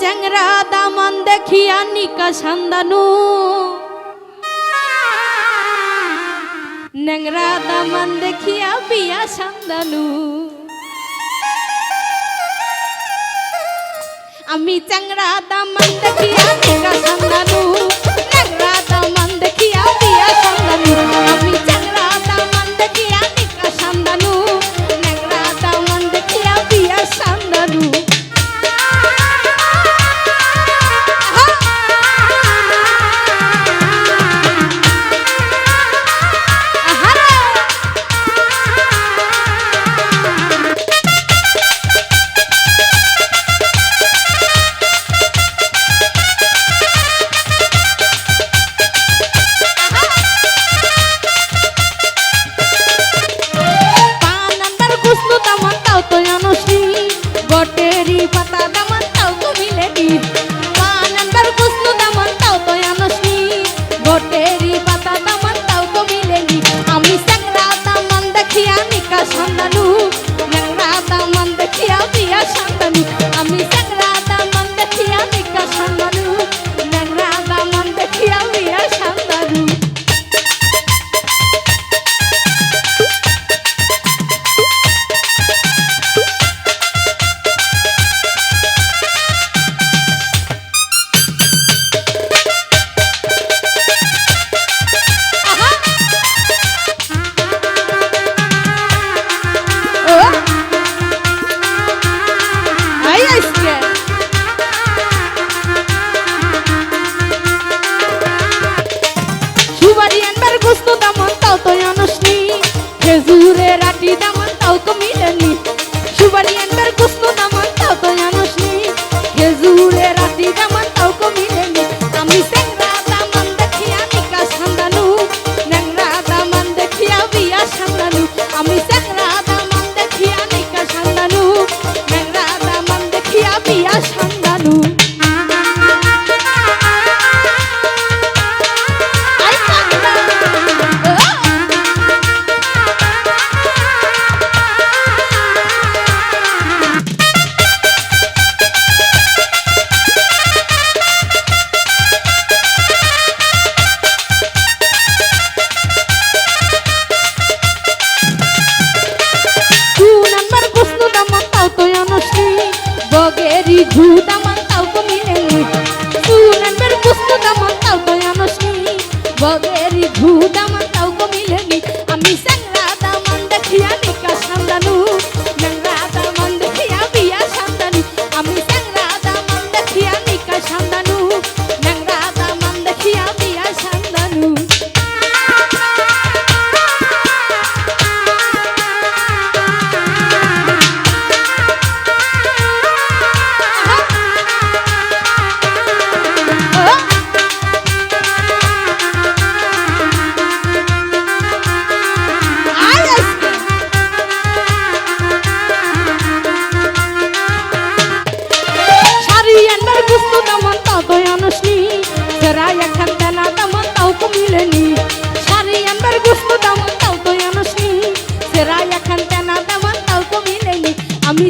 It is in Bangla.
চ্যাংরা দামান দেখিয়া নিকা সান্দানু। ন্যাংরা দামান দেখিয়া বিয়া সান্দানু। আমি চেংরা দামান দেখিয়া সন্তান Jesus. ঘুদা রায় খান্তা না তেমন তাও তো মিলেনি শাড়ি আনবার গুস্ত তেমন তাও তো আনসনি। সে রায় খান্তা না তেমন তাও আমি